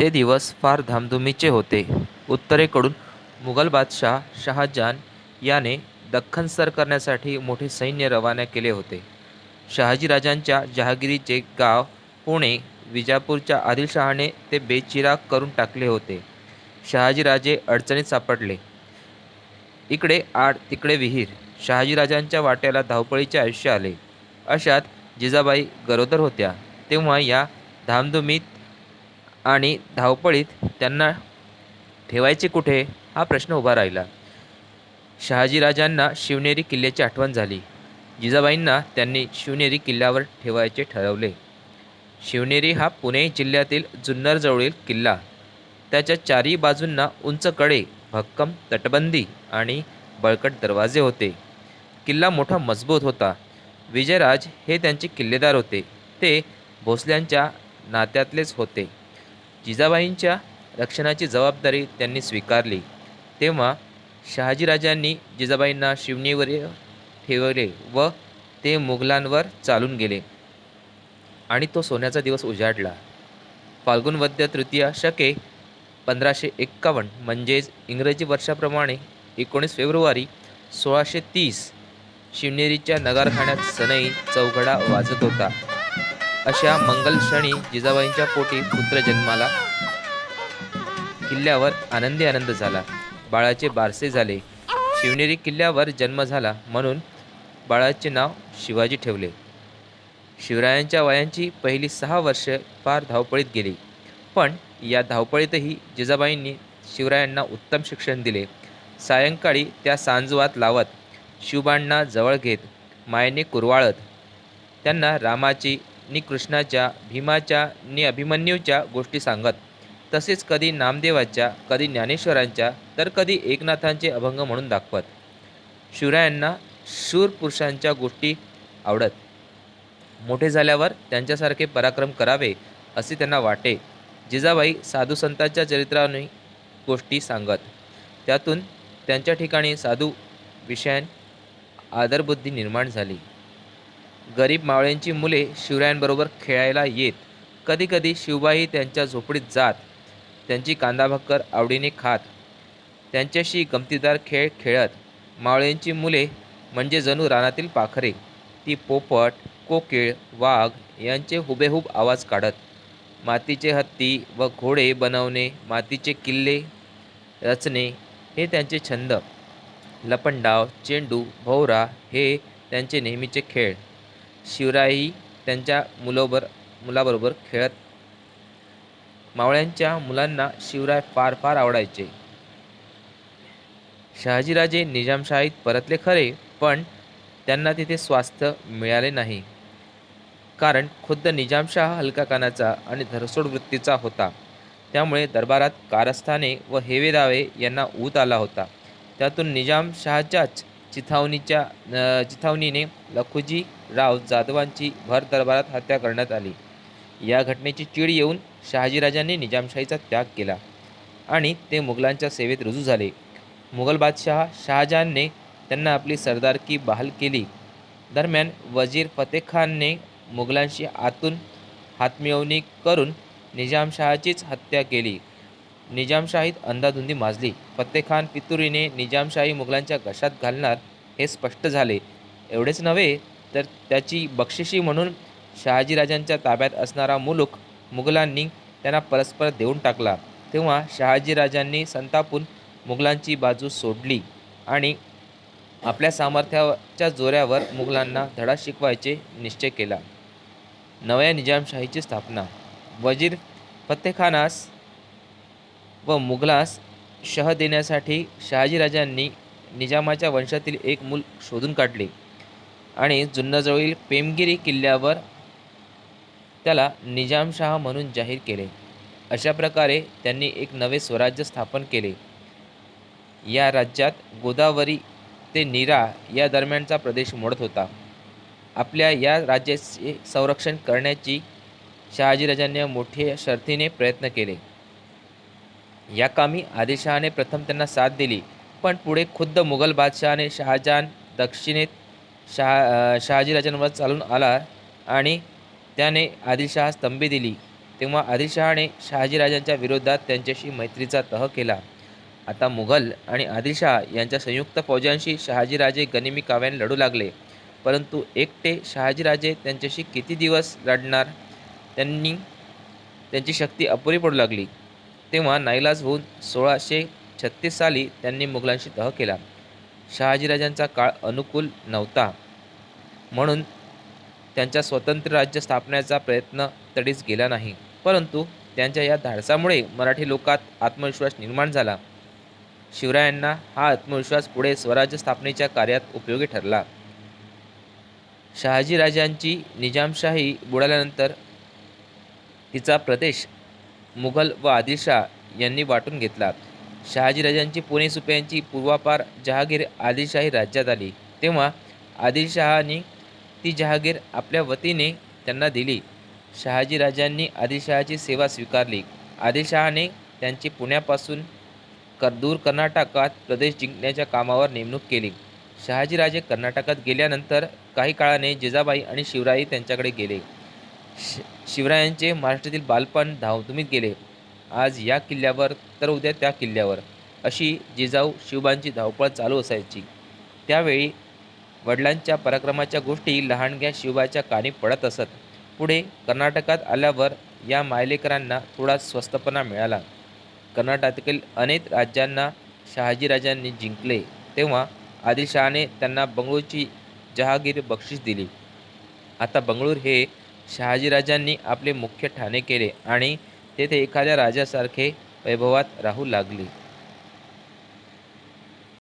ते दिवस फार धामधुमीचे होते. उत्तरेकडून मुघल बादशाह शहाजहान याने दख्खन सर करण्यासाठी मोठे सैन्य रवाना केले होते. शहाजीराजांच्या जहागिरीचे गाव पुणे विजापूरच्या आदिलशहाने ते बेचिराग करून टाकले होते. शहाजीराजे अडचणीत सापडले. इकडे आड तिकडे विहीर. शहाजीराजांच्या वाट्याला धावपळीचे आयुष्य आले. अशात जिजाबाई गरोदर होत्या. तेव्हा या धामधुमीत आणि धावपळीत त्यांना ठेवायचे कुठे हा प्रश्न उभा राहिला. शहाजीराजांना शिवनेरी किल्ल्याची आठवण झाली. जिजाबाईंना त्यांनी शिवनेरी किल्ल्यावर ठेवायचे ठरवले. शिवनेरी हा पुणे जिल्ह्यातील जुन्नरजवळील किल्ला. त्याच्या चारी बाजूंना उंच कडे, भक्कम तटबंदी आणि बळकट दरवाजे होते. किल्ला मोठा मजबूत होता. विजयराज हे त्यांचे किल्लेदार होते. ते भोसल्यांच्या नात्यातलेच होते. जिजाबाईंच्या रक्षणाची जबाबदारी त्यांनी स्वीकारली. तेव्हा शहाजीराजांनी जिजाबाईंना शिवणीवर ठेवले व ते मुघलांवर चालून गेले आणि तो सोन्याचा दिवस उजाडला. फाल्गुन वद्य तृतीया शके पंधराशे एक्कावन्न म्हणजेच इंग्रजी वर्षाप्रमाणे एकोणीस फेब्रुवारी सोळाशे तीस शिवनेरीच्या नगारखान्यात सनई चौघडा वाजत होता. अशा मंगल क्षणी जिजाबाईंच्या पोटी पुत्र जन्माला. किल्ल्यावर आनंदी आनंद झाला. बाळाचे बारसे झाले. शिवनेरी किल्ल्यावर जन्म झाला म्हणून बाळाचे नाव शिवाजी ठेवले. शिवरायांच्या वयांची पहिली सहा वर्षे फार धावपळीत गेली. पण या धावपळीतही जिजाबाईंनी शिवरायांना उत्तम शिक्षण दिले. सायंकाळी त्या सांजवात लावत, शिवबांना जवळ घेत, मायेने कुरवाळत त्यांना रामाची नि कृष्णाच्या, भीमाच्या नि अभिमन्यूच्या गोष्टी सांगत. तसेच कधी नामदेवाच्या, कधी ज्ञानेश्वरांच्या तर कधी एकनाथांचे अभंग म्हणून दाखवत. शिवरायांना शूर पुरुषांच्या गोष्टी आवडत. मोठे झाल्यावर त्यांच्यासारखे पराक्रम करावे असे त्यांना वाटे. जिजाबाई साधुसंतांच्या चरित्राने गोष्टी सांगत. त्यातून त्यांच्या ठिकाणी साधू विषयान आदरबुद्धी निर्माण झाली. गरीब मावळ्यांची मुले शिवरायांबरोबर खेळायला येत. कधीकधी शिवबाई त्यांच्या झोपडीत जात. त्यांची कांदाभाकर आवडीने खात. त्यांच्याशी गमतीदार खेळ खेळत. मावळ्यांची मुले म्हणजे जणू रानातील पाखरे. ती पोपट, कोकिळ वाघ यांचे हुबेहूब आवाज काढत. मातीचे हत्ती व घोडे बनवणे, मातीचे किल्ले रचणे हे त्यांचे छंद. लपंडाव, चेंडू, भोवरा हे त्यांचे नेहमीचे खेळ. शिवरायही त्यांच्या मुलाबरोबर खेळत. मावळ्यांच्या मुलांना शिवराय फार फार आवडायचे. शहाजीराजे निजामशाहीत परतले खरे पण त्यांना तिथे स्वास्थ्य मिळाले नाही. कारण खुद्द निजामशाह हलका कानाचा आणि धरसोड वृत्तीचा होता. त्यामुळे दरबारात कारस्थाने व हेवे दावे यांना ऊत आला होता. त्यातून निजामशहाच्याच चिथावणीच्या चिथावणीने लखुजी राव जाधवांची भर दरबारात हत्या करण्यात आली. या घटनेची चीड येऊन शहाजीराजांनी निजामशाहीचा त्याग केला आणि ते मुघलांच्या सेवेत रुजू झाले. मुघल बादशाह शहाजहानने त्यांना आपली सरदारकी बहाल केली. दरम्यान वजीर फत्तेखानने मुघलांशी आतून हातमिळवणी करून निजामशहाचीच हत्या केली. निजामशाहीत अंधाधुंदी माजली. फत्तेखान पितुरीने निजामशाही मुघलांच्या घशात घालणार हे स्पष्ट झाले. एवढेच नव्हे तर त्याची बक्षिशी म्हणून शहाजीराजांच्या ताब्यात असणारा मुलुक मुघलांनी त्यांना परस्पर देऊन टाकला. तेव्हा शहाजीराजांनी संतापून मुघलांची बाजू सोडली आणि आपल्या सामर्थ्याच्या जोऱ्यावर मुघलांना धडा शिकवायचे निश्चय केला. नव्या निजामशाहीची स्थापना. वजीर फत्तेखानास व मुघलास शह देण्यासाठी शहाजीराजांनी निजामाच्या वंशातील एक मूल शोधून काढले आणि जुन्नरजवळील पेमगिरी किल्ल्यावर त्याला निजामशाह म्हणून जाहीर केले. अशा प्रकारे त्यांनी एक नवे स्वराज्य स्थापन केले. या राज्यात गोदावरी ते नीरा या दरम्यानचा प्रदेश मोडत होता. आपल्या या राज्याचे संरक्षण करण्याची शहाजीराजांनी मोठ्या शर्थीने प्रयत्न केले. या कामी आदिलशहाने प्रथम त्यांना साथ दिली पण पुढे खुद्द मुघल बादशहाने शहाजहान दक्षिणेत शहा शहाजीराजांवर चालून आला आणि त्याने आदिलशहा स्तंभी दिली. तेव्हा आदिलशहाने शहाजीराजांच्या विरोधात त्यांच्याशी मैत्रीचा तह केला. आता मुघल आणि आदिलशहा यांच्या संयुक्त फौजांशी शहाजीराजे गनिमी काव्याने लढू लागले. परंतु एकटे शहाजीराजे त्यांच्याशी किती दिवस लढणार? त्यांनी त्यांची शक्ती अपुरी पडू लागली. तेव्हा नाईलाज होऊन सोळाशे छत्तीस साली त्यांनी मुघलांशी तह केला. शहाजीराजांचा काळ अनुकूल नव्हता. म्हणून त्यांच्या स्वतंत्र राज्य स्थापण्याचा प्रयत्न तडीच गेला नाही. परंतु त्यांच्या या धाडसामुळे मराठी लोकात आत्मविश्वास निर्माण झाला. शिवरायांना हा आत्मविश्वास पुढे स्वराज्य स्थापनेच्या कार्यात उपयोगी ठरला. शहाजीराजांची निजामशाही बुडाल्यानंतर तिचा प्रदेश मुघल व आदिलशाह यांनी वाटून घेतला. शहाजीराजांची पुणे सुप्यांची पूर्वापार जहागीर आदिलशाही राज्यात आली. तेव्हा आदिलशहानी ती जहागीर आपल्या वतीने त्यांना दिली. शहाजीराजांनी आदिलशहाची सेवा स्वीकारली. आदिलशहाने त्यांची पुण्यापासून कर दूर कर्नाटकात प्रदेश जिंकण्याच्या कामावर नेमणूक केली. शहाजीराजे कर्नाटकात गेल्यानंतर काही काळाने जिजाबाई आणि शिवराई त्यांच्याकडे गेले. शि शिवरायांचे महाराष्ट्रातील बालपण धावधुमीत गेले. आज या किल्ल्यावर तर उद्या त्या किल्ल्यावर अशी जिजाऊ शिवबांची धावपळ चालू असायची. त्यावेळी वडिलांच्या पराक्रमाच्या गोष्टी लहानग्या शिवबाच्या कानी पडत असत. पुढे कर्नाटकात आल्यावर या मायलेकरांना थोडा स्वस्तपणा मिळाला. कर्नाटकातील अनेक राज्यांना शहाजीराजांनी जिंकले. तेव्हा आदिलशहाने त्यांना बंगळूरची जहागीर बक्षीस दिली. आता बंगळूर हे शहाजीराजांनी आपले मुख्य ठाणे केले आणि तेथे एखाद्या राजासारखे वैभवात राहू लागले.